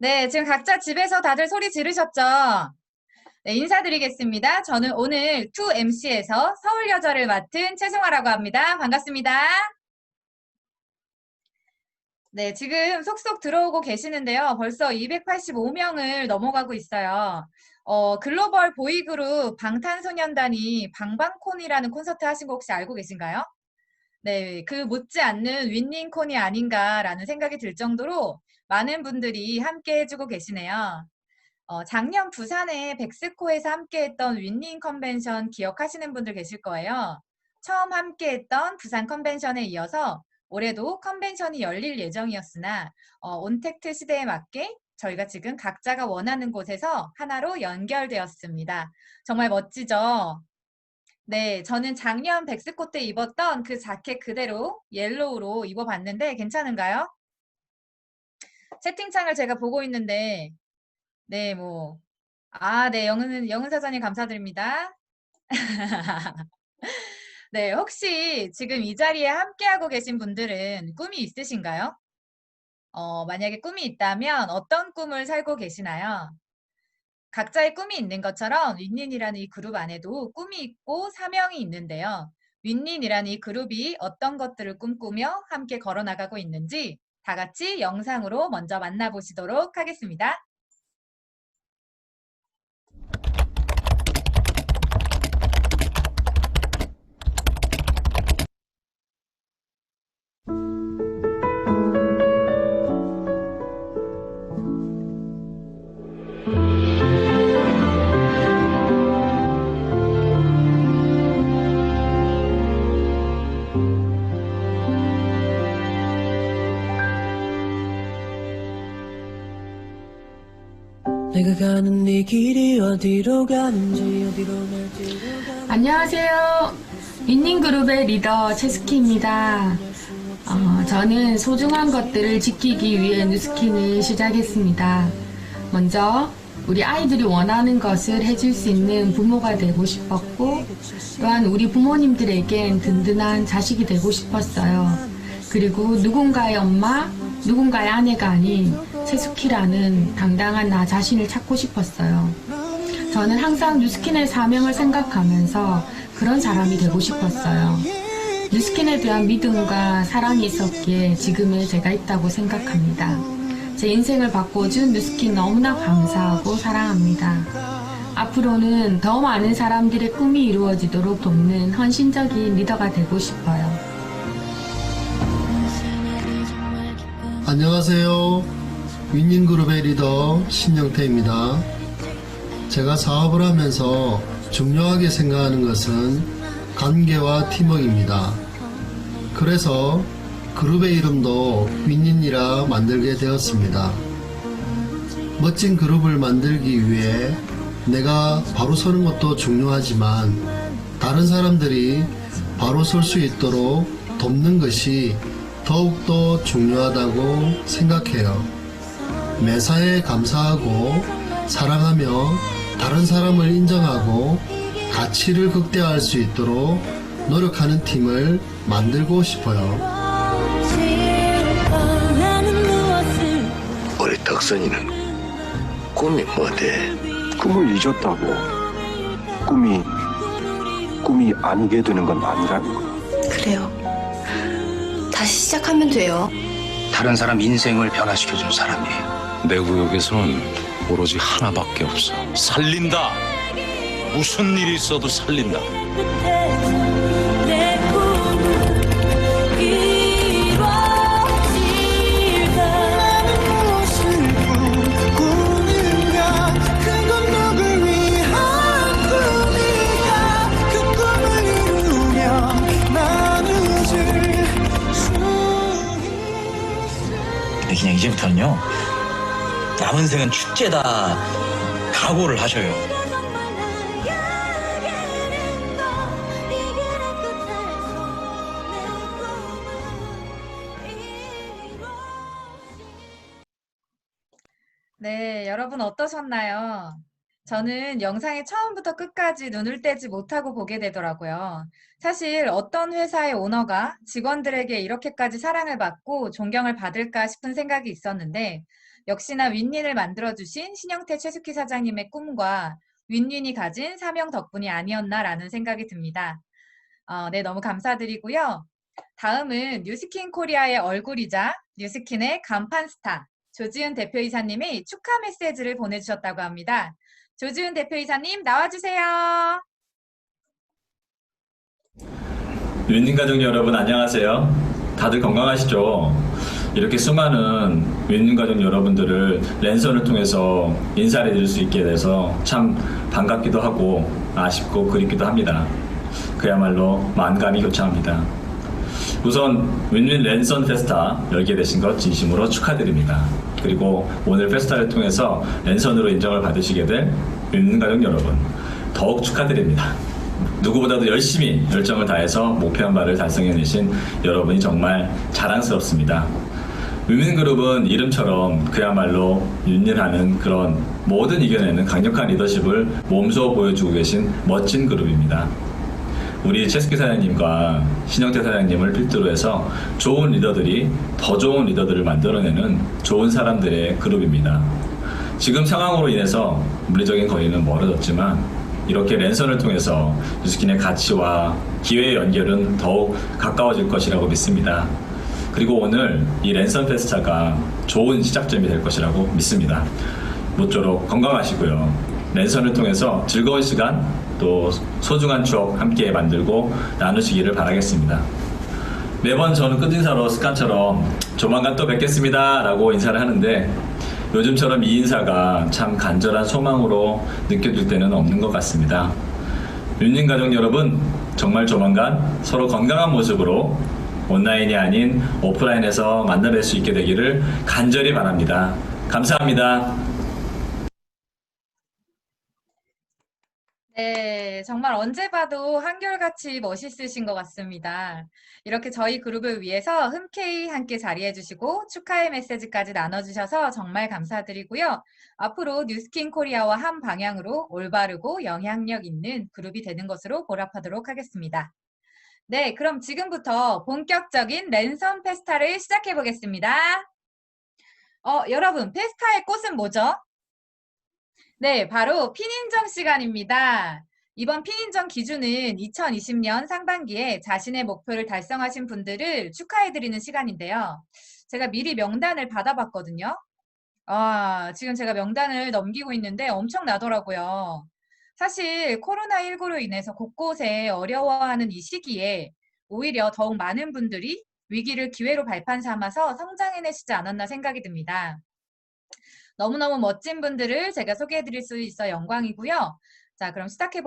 네, 지금 각자 집에서 다들 소리 지르셨죠? 네, 인사드리겠습니다. 저는 오늘 2MC에서 서울여자를 맡은 최승화라고 합니다. 반갑습니다. 네, 지금 속속 들어오고 계시는데요. 벌써 285명을 넘어가고 있어요. 어, 글로벌 보이그룹 방탄소년단이 방방콘이라는 콘서트 하신 거 혹시 알고 계신가요? 네, 그 못지않는 윈닝콘이 아닌가라는 생각이 들 정도로 많은 분들이 함께 해주고 계시네요. 어, 작년 부산에 백스코에서 함께했던 윈닝 컨벤션 기억하시는 분들 계실 거예요. 처음 함께했던 부산 컨벤션에 이어서 올해도 컨벤션이 열릴 예정이었으나 어, 온택트 시대에 맞게 저희가 지금 각자가 원하는 곳에서 하나로 연결되었습니다. 정말 멋지죠? 네, 저는 작년 백스코 때 입었던 그 자켓 그대로 옐로우로 입어봤는데 괜찮은가요? 채팅창을 제가 보고 있는데 네, 뭐 아, 네, 영은 영은 사장님 감사드립니다. 네, 혹시 지금 이 자리에 함께하고 계신 분들은 꿈이 있으신가요? 어, 만약에 꿈이 있다면 어떤 꿈을 살고 계시나요? 각자의 꿈이 있는 것처럼 윈윈이라는 이 그룹 안에도 꿈이 있고 사명이 있는데요. 윈윈이라는 이 그룹이 어떤 것들을 꿈꾸며 함께 걸어나가고 있는지 다 같이 영상으로 먼저 만나보시도록 하겠습니다. 내가 가는 이 길이 어디로 가는지 어디로 갈지 안녕하세요. 윈닝그룹의 리더 채스키입니다. 어, 저는 소중한 것들을 지키기 위해 뉴스킨을 시작했습니다. 먼저 우리 아이들이 원하는 것을 해줄 수 있는 부모가 되고 싶었고 또한 우리 부모님들에겐 든든한 자식이 되고 싶었어요. 그리고 누군가의 엄마, 누군가의 아내가 아닌 채스키라는 당당한 나 자신을 찾고 싶었어요. 저는 항상 뉴스킨의 사명을 생각하면서 그런 사람이 되고 싶었어요. 뉴스킨에 대한 믿음과 사랑이 있었기에 지금의 제가 있다고 생각합니다. 제 인생을 바꿔준 뉴스킨 너무나 감사하고 사랑합니다. 앞으로는 더 많은 사람들의 꿈이 이루어지도록 돕는 헌신적인 리더가 되고 싶어요. 안녕하세요. 윈닝그룹의 리더 신영태입니다. 제가 사업을 하면서 중요하게 생각하는 것은 관계와 팀워크입니다. 그래서 그룹의 이름도 윈닝이라 만들게 되었습니다. 멋진 그룹을 만들기 위해 내가 바로 서는 것도 중요하지만 다른 사람들이 바로 설 수 있도록 돕는 것이 더욱더 중요하다고 생각해요. 매사에 감사하고 사랑하며 다른 사람을 인정하고 가치를 극대화할 수 있도록 노력하는 팀을 만들고 싶어요. 우리 덕선이는 꿈이 뭐대? 꿈을 잊었다고 꿈이 꿈이 아니게 되는 건 아니라는 거. 그래요. 다시 시작하면 돼요. 다른 사람 인생을 변화시켜준 사람이에요. 내 구역에서는 오로지 하나밖에 없어. 살린다. 무슨 일이 있어도 살린다. 그냥 이제부터는요 남은 생은 축제다 각오를 하셔요 네, 여러분 어떠셨나요? 저는 영상의 처음부터 끝까지 눈을 떼지 못하고 보게 되더라고요. 사실 어떤 회사의 오너가 직원들에게 이렇게까지 사랑을 받고 존경을 받을까 싶은 생각이 있었는데, 역시나 윈윈을 만들어주신 신영태 최숙희 사장님의 꿈과 윈윈이 가진 사명 덕분이 아니었나라는 생각이 듭니다. 어, 네, 너무 감사드리고요. 다음은 뉴스킨 코리아의 얼굴이자 뉴스킨의 간판 스타 조지은 대표이사님이 축하 메시지를 보내주셨다고 합니다. 조지은 대표이사님 나와주세요. 윈닝 가족 여러분 안녕하세요. 다들 건강하시죠? 이렇게 수많은 윈닝 가족 여러분들을 랜선을 통해서 인사를 드릴 수 있게 돼서 참 반갑기도 하고 아쉽고 그립기도 합니다. 그야말로 만감이 교차합니다. 우선 윈윈 랜선 페스타 열게 되신 것 진심으로 축하드립니다. 그리고 오늘 페스타를 통해서 랜선으로 인정을 받으시게 될 윈윈 가족 여러분 더욱 축하드립니다. 누구보다도 열심히 열정을 다해서 목표한 바를 달성해내신 여러분이 정말 자랑스럽습니다. 윈윈그룹은 이름처럼 그야말로 윈윈하는 그런 모든 이겨내는 강력한 리더십을 몸소 보여주고 계신 멋진 그룹입니다. 우리 최스키 사장님과 신영태 사장님을 필두로 해서 좋은 리더들이 더 좋은 리더들을 만들어내는 좋은 사람들의 그룹입니다. 지금 상황으로 인해서 물리적인 거리는 멀어졌지만 이렇게 랜선을 통해서 뉴스킨의 가치와 기회의 연결은 더욱 가까워질 것이라고 믿습니다. 그리고 오늘 이 랜선 페스타가 좋은 시작점이 될 것이라고 믿습니다. 모쪼록 건강하시고요. 랜선을 통해서 즐거운 시간 또 소중한 추억 함께 만들고 나누시기를 바라겠습니다. 매번 저는 끝인사로 습관처럼 조만간 또 뵙겠습니다 라고 인사를 하는데 요즘처럼 이 인사가 참 간절한 소망으로 느껴질 때는 없는 것 같습니다. 윤진 가족 여러분 정말 조만간 서로 건강한 모습으로 온라인이 아닌 오프라인에서 만나뵐 수 있게 되기를 간절히 바랍니다. 감사합니다. 네, 정말 언제 봐도 한결같이 멋있으신 것 같습니다. 이렇게 저희 그룹을 위해서 흔쾌히 함께 자리해 주시고 축하의 메시지까지 나눠주셔서 정말 감사드리고요. 앞으로 뉴스킨 코리아와 한 방향으로 올바르고 영향력 있는 그룹이 되는 것으로 보답하도록 하겠습니다. 네, 그럼 지금부터 본격적인 랜선 페스타를 시작해 보겠습니다. 어, 여러분, 페스타의 꽃은 뭐죠? 네, 바로 핀인정 시간입니다. 이번 핀인정 기준은 2020년 상반기에 자신의 목표를 달성하신 분들을 축하해드리는 시간인데요. 제가 미리 명단을 받아봤거든요. 아, 지금 제가 명단을 넘기고 있는데 엄청나더라고요. 사실 코로나19로 인해서 곳곳에 어려워하는 이 시기에 오히려 더욱 많은 분들이 위기를 기회로 발판 삼아서 성장해내시지 않았나 생각이 듭니다. 너무너무 멋진 분들을 제가 소개해드릴 수 있어 영광이고요. 자, 그럼 시작해보도록